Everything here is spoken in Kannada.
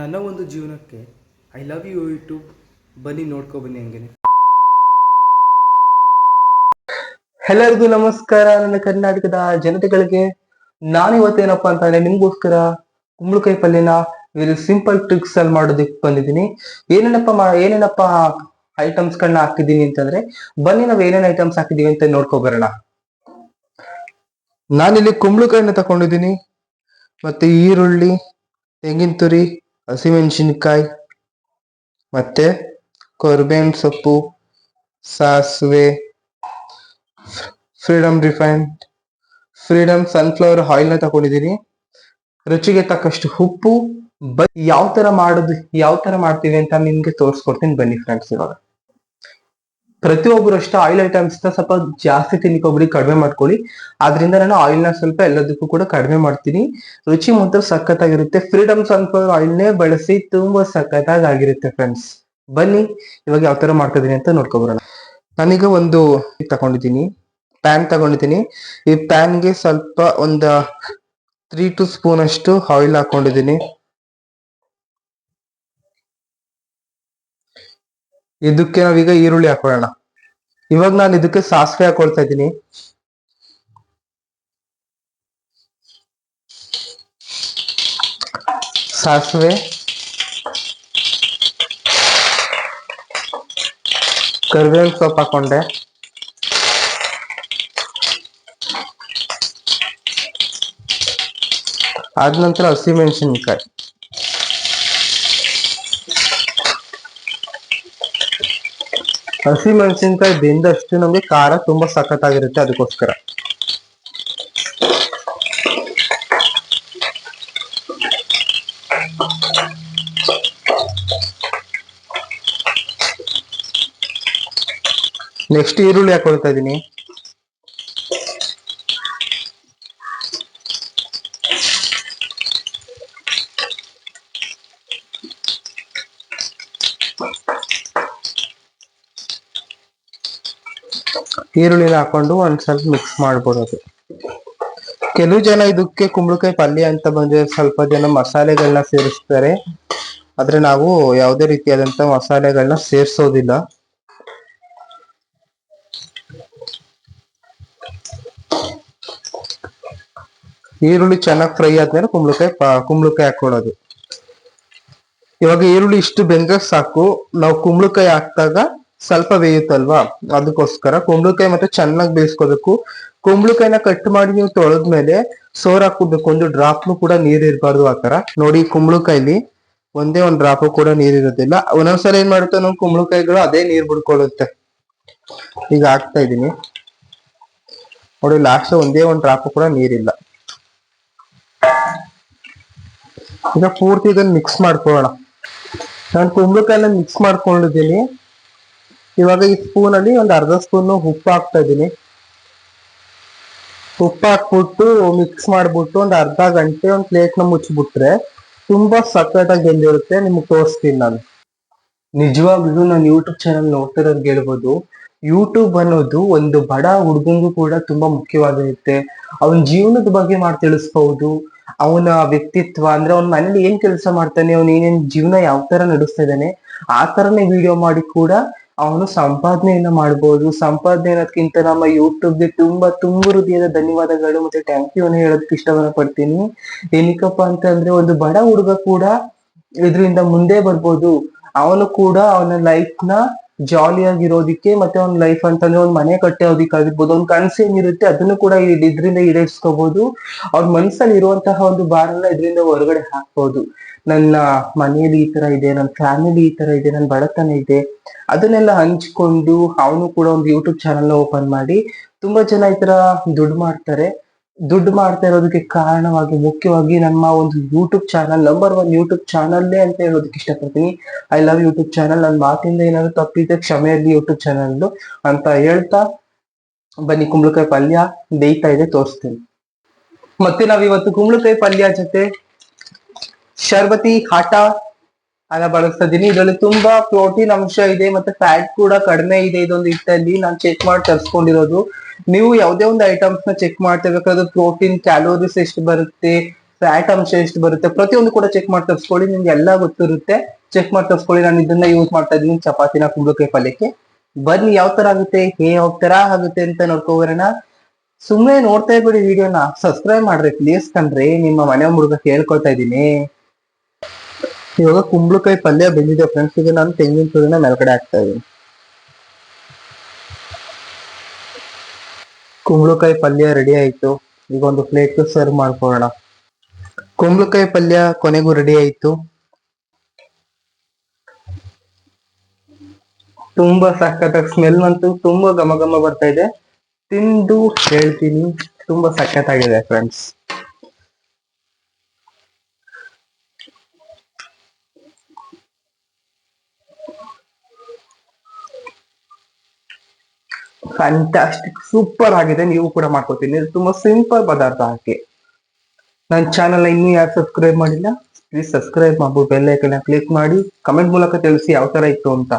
ನನ್ನ ಒಂದು ಜೀವನಕ್ಕೆ ಐ ಲವ್ ಯು ಯೂಟ್ಯೂಬ್ ಬನ್ನಿ ನೋಡ್ಕೊ ಬನ್ನಿ ಹಂಗೇನೆ. ಎಲ್ಲರಿಗೂ ನಮಸ್ಕಾರ. ನನ್ನ ಕರ್ನಾಟಕದ ಜನತೆಗಳಿಗೆ ನಾನು ಇವತ್ತೇನಪ್ಪಾ ಅಂತಂದ್ರೆ ನಿಮ್ಗೋಸ್ಕರ ಕುಂಬಳಕಾಯಿ ಪಲ್ಯನ ವೆರಿ ಸಿಂಪಲ್ ಟ್ರಿಕ್ಸ್ ಅಲ್ಲಿ ಮಾಡೋದಕ್ಕೆ ಬಂದಿದ್ದೀನಿ. ಏನೇನಪ್ಪ ಏನೇನಪ್ಪ ಐಟಮ್ಸ್ ಗಳನ್ನ ಹಾಕಿದ್ದೀನಿ ಅಂತಂದ್ರೆ ಬನ್ನಿ ನಾವ್ ಏನೇನ್ ಐಟಮ್ಸ್ ಹಾಕಿದೀವಿ ಅಂತ ನೋಡ್ಕೊ ಬರೋಣ. ನಾನಿಲ್ಲಿ ಕುಂಬಳಕಾಯಿನ ತಗೊಂಡಿದ್ದೀನಿ ಮತ್ತೆ ಈರುಳ್ಳಿ, ತೆಂಗಿನ ತುರಿ ಹಸಿಮೆಣಸಿನಕಾಯಿ, ಮತ್ತೆ ಕೊರ್ಬೇವಿನ ಸೊಪ್ಪು, ಸಾಸಿವೆ ಫ್ರೀಡಮ್ ರಿಫೈನ್ಡ್ ಫ್ರೀಡಮ್ ಸನ್ಫ್ಲವರ್ ಆಯಿಲ್ನ ತಗೊಂಡಿದ್ದೀನಿ ರುಚಿಗೆ ತಕ್ಕಷ್ಟು ಉಪ್ಪು, ಬ ಯಾವ ತರ ಮಾಡೋದು ಯಾವ ತರ ಮಾಡ್ತೀವಿ ಅಂತ ನಿಮಗೆ ತೋರಿಸ್ಕೊಡ್ತೀನಿ ಬನ್ನಿ ಫ್ರೆಂಡ್ಸ್ ಇವಾಗ. ಪ್ರತಿಯೊಬ್ಬರು ಅಷ್ಟೇ ಆಯಿಲ್ ಐಟಮ್ಸ್ನ ಸ್ವಲ್ಪ ಜಾಸ್ತಿ ತಿನ್ನಿಕೊಬ್ರಿ ಕಡಿಮೆ ಮಾಡ್ಕೊಳ್ಳಿ. ಆದ್ರಿಂದ ನಾನು ಆಯಿಲ್ನ ಸ್ವಲ್ಪ ಎಲ್ಲದಕ್ಕೂ ಕೂಡ ಕಡಿಮೆ ಮಾಡ್ತೀನಿ. ರುಚಿ ಮಾತ್ರ ಸಖತ್ತಾಗಿರುತ್ತೆ. ಫ್ರೀಡಮ್ ಸನ್ಫ್ಲವರ್ ಆಯಿಲ್ ನೇ ಬಳಸಿ ತುಂಬಾ ಸಖತ್ತಾಗಿರುತ್ತೆ ಫ್ರೆಂಡ್ಸ್ ಬನ್ನಿ, ಇವಾಗ ಯಾವ ತರ ಮಾಡ್ತಿದೀನಿ ಅಂತ ನೋಡ್ಕೊಬರೋಣ ನಾನೀಗ ಒಂದು ತಗೊಂಡಿದ್ದೀನಿ. ಪ್ಯಾನ್ ತಗೊಂಡಿದ್ದೀನಿ. ಈ ಪ್ಯಾನ್ಗೆ ಸ್ವಲ್ಪ ಒಂದು ತ್ರೀ ಟು ಸ್ಪೂನ್ ಅಷ್ಟು ಆಯಿಲ್ ಹಾಕೊಂಡಿದ್ದೀನಿ. ಇದಕ್ಕೆ ನಾವೀಗ ಈರುಳ್ಳಿ ಹಾಕೊಳ್ಳೋಣ. ಇವಾಗ ನಾನು ಇದಕ್ಕೆ ಸಾಸಿವೆ ಹಾಕೊಳ್ತಾ ಇದ್ದೀನಿ. ಸಾಸಿವೆ. ಕರಿಬೇವಿನ ಸೊಪ್ಪು ಹಾಕೊಂಡೆ. ಆದ ನಂತರ ಹಸಿಮೆಣಸಿನ್ಕಾಯಿ. ಹಸಿ ಮೆಣಸಿನ್ಕಾಯಿ ಬೆಂದಷ್ಟು ನಮ್ಗೆ ಖಾರ ತುಂಬಾ ಸಖತ್ತಾಗಿರುತ್ತೆ ಅದಕ್ಕೋಸ್ಕರ. ನೆಕ್ಸ್ಟ್ ಈರುಳ್ಳಿ ಹಾಕೊಳ್ತಾ ಇದೀನಿ ಈರುಳ್ಳಿನ ಹಾಕೊಂಡು ಒಂದ್ ಸ್ವಲ್ಪ ಮಿಕ್ಸ್ ಮಾಡ್ಬಿಡೋದು ಕೆಲವು ಜನ ಇದಕ್ಕೆ ಕುಂಬಳಕಾಯಿ ಪಲ್ಯ ಅಂತ ಬಂದ್ರೆ ಸ್ವಲ್ಪ ಜನ ಮಸಾಲೆಗಳನ್ನ ಸೇರಿಸ್ತಾರೆ. ಆದ್ರೆ ನಾವು ಯಾವುದೇ ರೀತಿಯಾದಂತ ಮಸಾಲೆಗಳನ್ನ ಸೇರಿಸೋದಿಲ್ಲ. ಈರುಳ್ಳಿ ಚೆನ್ನಾಗಿ ಫ್ರೈ ಆದ್ಮೇಲೆ ಕುಂಬಳಕಾಯಿ ಕುಂಬಳಕಾಯಿ ಹಾಕೊಳ್ಳೋದು. ಇವಾಗ ಈರುಳ್ಳಿ ಇಷ್ಟು ಬೆಂದ್ರೆ ಸಾಕು. ನಾವು ಕುಂಬಳಕಾಯಿ ಹಾಕಿದಾಗ ಸ್ವಲ್ಪ ಬೇಯುತ್ತಲ್ವಾ? ಅದಕ್ಕೋಸ್ಕರ ಕುಂಬಳಕಾಯಿ ಮತ್ತೆ ಚೆನ್ನಾಗಿ ಬೇಯಿಸ್ಕೋಬೇಕು. ಕುಂಬಳಕಾಯಿನ ಕಟ್ ಮಾಡಿ ನೀವು ತೊಳೆದ್ಮೇಲೆ ಸೋರ್ ಹಾಕೋಬೇಕು ಒಂದು ಡ್ರಾಪ್ನು ಕೂಡ ನೀರ್ ಇರಬಾರ್ದು ಆ ತರ ನೋಡಿ ಕುಂಬಳಕಾಯಿಲಿ ಒಂದೇ ಒಂದ್ ಡ್ರಾಪ್ ಕೂಡ ನೀರ್ ಇರೋದಿಲ್ಲ. ಒಂದೊಂದ್ಸಲ ಏನ್ ಮಾಡುತ್ತೆ ನಾವು ಕುಂಬಳಕಾಯಿಗಳು ಅದೇ ನೀರ್ ಬಿಡ್ಕೊಳ್ಳುತ್ತೆ. ಈಗ ಹಾಕ್ತಾ ಇದೀನಿ ನೋಡಿ ಲಾಸ್ಟ್ ಒಂದೇ ಒಂದ್ ಡ್ರಾಪ್ ಕೂಡ ನೀರಿಲ್ಲ. ಈಗ ಪೂರ್ತಿ ಇದನ್ನ ಮಿಕ್ಸ್ ಮಾಡ್ಕೊಳ್ಳೋಣ. ನಾನು ಕುಂಬಳಕಾಯಿನ ಮಿಕ್ಸ್ ಮಾಡ್ಕೊಂಡಿದ್ದೀನಿ. ಇವಾಗ ಈ ಸ್ಪೂನ್ ಅಲ್ಲಿ ಒಂದು ಅರ್ಧ ಸ್ಪೂನ್ ಉಪ್ಪು ಹಾಕ್ತಾ ಇದ್ದೀನಿ. ಉಪ್ಪು ಹಾಕ್ಬಿಟ್ಟು ಮಿಕ್ಸ್ ಮಾಡ್ಬಿಟ್ಟು ಒಂದು ಅರ್ಧ ಗಂಟೆ ಒಂದು ಪ್ಲೇಟ್ನ ಮುಚ್ಚಿಬಿಟ್ರೆ ತುಂಬಾ ಸಕ್ಕತ್ತಾಗಿ ಬೆಂದಿರುತ್ತೆ ನಿಮ್ಗೆ ತೋರಿಸ್ತೀನಿ ನಾನು ನಿಜವಾಗ್ಲೂ ನಾನು ಯೂಟ್ಯೂಬ್ ಚಾನಲ್ ನೋಡ್ತಿರೋರ್ಗೆ ಹೇಳ್ಬೋದು ಯೂಟ್ಯೂಬ್ ಅನ್ನೋದು ಒಂದು ಬಡ ಹುಡುಗಂಗೂ ಕೂಡ ತುಂಬಾ ಮುಖ್ಯವಾಗಿರುತ್ತೆ. ಅವನ ಜೀವನದ ಬಗ್ಗೆ ಮಾಡಿ ತಿಳಿಸ್ಬಹುದು ಅವನ ವ್ಯಕ್ತಿತ್ವ ಅಂದ್ರೆ ಅವ್ನ ಮನೇಲಿ ಏನ್ ಕೆಲಸ ಮಾಡ್ತಾನೆ, ಅವ್ನ ಏನೇನ್ ಜೀವನ ಯಾವ ತರ ನಡೆಸ್ತಾ ಇದ್ದಾನೆ, ಆ ತರನೇ ವಿಡಿಯೋ ಮಾಡಿ ಕೂಡ ಅವನು ಸಂಪಾದನೆಯನ್ನ ಮಾಡ್ಬೋದು. ಸಂಪಾದನೆ ಅನ್ನೋದಕ್ಕಿಂತ ನಮ್ಮ ಯೂಟ್ಯೂಬ್ಗೆ ತುಂಬಾ ತುಂಬ ಹೃದಯದ ಧನ್ಯವಾದಗಳು ಮತ್ತೆ ಥ್ಯಾಂಕ್ ಯು ಅನ್ನ ಹೇಳೋದಕ್ಕೆ ಇಷ್ಟವನ್ನ ಪಡ್ತೀನಿ. ಏನಕ್ಕಪ್ಪ ಅಂತಂದ್ರೆ ಒಂದು ಬಡ ಹುಡುಗ ಕೂಡ ಇದರಿಂದ ಮುಂದೆ ಬರ್ಬೋದು. ಅವನು ಕೂಡ ಅವನ ಲೈಫ್ನ ಜಾಲಿಯಾಗಿರೋದಿಕ್ಕೆ ಮತ್ತೆ ಅವ್ನ ಲೈಫ್ ಅಂತಂದ್ರೆ ಒಂದ್ ಮನೆ ಕಟ್ಟೋದಿಕ್ಕಾಗಿರ್ಬೋದು. ಅವ್ನ ಕನಸು ಏನಿರುತ್ತೆ ಅದನ್ನು ಕೂಡ ಇದರಿಂದ ಇದ್ರಿಂದ ಈಡೇರಿಸ್ಕೋಬಹುದು ಅವ್ರ ಮನ್ಸಲ್ಲಿ ಇರುವಂತಹ ಒಂದು ಭಾರನ ಇದರಿಂದ ಹೊರಗಡೆ ಹಾಕ್ಬೋದು. ನನ್ನ ಮನೆಯಲ್ಲಿ ಈ ತರ ಇದೆ ನನ್ನ ಫ್ಯಾಮಿಲಿ ಈ ತರ ಇದೆ ನನ್ನ ಬಡತನ ಇದೆ, ಅದನ್ನೆಲ್ಲ ಹಂಚ್ಕೊಂಡು ಅವನು ಕೂಡ ಒಂದು ಯೂಟ್ಯೂಬ್ ಚಾನಲ್ ಓಪನ್ ಮಾಡಿ ತುಂಬಾ ಜನ ಈ ತರ ದುಡ್ಡು ಮಾಡ್ತಾರೆ. ದುಡ್ಡು ಮಾಡ್ತಾ ಇರೋದಕ್ಕೆ ಕಾರಣವಾಗಿ, ಮುಖ್ಯವಾಗಿ ನಮ್ಮ ಒಂದು YouTube channel number one YouTube ಚಾನಲ್ಲೇ ಅಂತ ಹೇಳೋದಕ್ಕೆ ಇಷ್ಟಪಡ್ತೀನಿ. ಐ ಲವ್ ಯೂಟ್ಯೂಬ್ ಚಾನಲ್ ನನ್ನ ಮಾತಿಂದ ಏನಾದ್ರು ತಪ್ಪಿದ್ರೆ ಕ್ಷಮೆಯಲ್ಲಿ ಯೂಟ್ಯೂಬ್ ಚಾನಲ್ ಅಂತ ಹೇಳ್ತಾ ಬನ್ನಿ, ಕುಂಬಳಕಾಯಿ ಪಲ್ಯ ಬೇಯ್ತಾ ಇದೆ, ತೋರಿಸ್ತೀನಿ. ಮತ್ತೆ ನಾವಿವತ್ತು ಕುಂಬಳಕಾಯಿ ಪಲ್ಯ ಜೊತೆ ಶರ್ಬತಿ ಹಾಟ ಅನ್ನ ಬಳಸ್ತಾ ಇದೀನಿ ಇದರಲ್ಲಿ ತುಂಬಾ ಪ್ರೋಟೀನ್ ಅಂಶ ಇದೆ ಮತ್ತೆ ಫ್ಯಾಟ್ ಕೂಡ ಕಡಿಮೆ ಇದೆ ಇದೊಂದು ಹಿಟ್ಟಲ್ಲಿ. ನಾನು ಚೆಕ್ ಮಾಡಿ ತರಿಸ್ಕೊಂಡಿರೋದು. ನೀವು ಯಾವುದೇ ಒಂದು ಐಟಮ್ಸ್ನ ಚೆಕ್ ಮಾಡ್ತಿರ್ಬೇಕಾದ್ರೆ ಪ್ರೋಟೀನ್ ಕ್ಯಾಲೋರೀಸ್ ಎಷ್ಟು ಬರುತ್ತೆ ಫ್ಯಾಟ್ ಅಂಶ ಎಷ್ಟು ಬರುತ್ತೆ, ಪ್ರತಿಯೊಂದು ಕೂಡ ಚೆಕ್ ಮಾಡಿ ತರಿಸ್ಕೊಳ್ಳಿ. ನಿಮ್ಗೆ ಎಲ್ಲ ಗೊತ್ತಿರುತ್ತೆ. ಚೆಕ್ ಮಾಡಿ ತರಿಸ್ಕೊಳ್ಳಿ. ನಾನು ಇದನ್ನ ಯೂಸ್ ಮಾಡ್ತಾ ಇದ್ದೀನಿ ಚಪಾತಿನ ಕುಂಬಳಕಾಯಿ ಪಲ್ಯಕ್ಕೆ. ಬನ್ನಿ, ಯಾವ ತರ ಆಗುತ್ತೆ, ಹೇ, ಯಾವ ತರ ಆಗುತ್ತೆ ಅಂತ ನೋಡ್ಕೋಬರೋಣ. ಸುಮ್ಮನೆ ನೋಡ್ತಾ ಇರ್ಬೇಡಿ ವಿಡಿಯೋನ ಸಬ್ಸ್ಕ್ರೈಬ್ ಮಾಡ್ರಿ ಪ್ಲೀಸ್ ಕಣ್ರಿ. ನಿಮ್ಮ ಮನೆ ಹುಡುಗ ಕೇಳ್ಕೊಳ್ತಾ ಇದ್ದೀನಿ. ಇವಾಗ ಕುಂಬಳಕಾಯಿ ಪಲ್ಯ ಬೆಂದಿದೆ ಫ್ರೆಂಡ್ಸ್ ಇದು ನಾನು ತೆಂಗಿನ ತುರಿನ ಮೇಲ್ಗಡೆ ಹಾಕ್ತಾ ಇದ್ದೀನಿ ಕುಂಬಳಕಾಯಿ ಪಲ್ಯ ರೆಡಿ ಆಯ್ತು. ಈಗ ಒಂದು ಪ್ಲೇಟ್ ಸರ್ವ್ ಮಾಡ್ಕೊಳ್ಳೋಣ. ಕುಂಬಳಕಾಯಿ ಪಲ್ಯ ಕೊನೆಗೂ ರೆಡಿ ಆಯ್ತು. ತುಂಬಾ ಸಖತ್ತಾಗಿ ಸ್ಮೆಲ್ ಅಂತೂ ತುಂಬಾ ಘಮ ಘಮ ಬರ್ತಾ ಇದೆ. ತಿಂದು ಹೇಳ್ತೀನಿ. ತುಂಬಾ ಸಖತ್ತಾಗಿದೆ ಫ್ರೆಂಡ್ಸ್ ಫ್ಯಾಂಟಾಸ್ಟಿಕ್ ಸೂಪರ್ ಆಗಿದೆ. ನೀವು ಕೂಡ ಮಾಡ್ಕೋತೀನಿ. ಇದು ತುಂಬಾ ಸಿಂಪಲ್ ಪದಾರ್ಥ ಹಾಕಿ ನನ್ನ ಚಾನಲ್ ಇನ್ನೂ ಯಾರು ಸಬ್ಸ್ಕ್ರೈಬ್ ಮಾಡಿಲ್ಲ ಪ್ಲೀಸ್ ಸಬ್ಸ್ಕ್ರೈಬ್ ಮಾಡ್ಬೋದು. ಬೆಲ್ ಐಕನ್ ಕ್ಲಿಕ್ ಮಾಡಿ ಕಮೆಂಟ್ ಮೂಲಕ ತಿಳಿಸಿ ಯಾವ ತರ ಇತ್ತು ಅಂತ.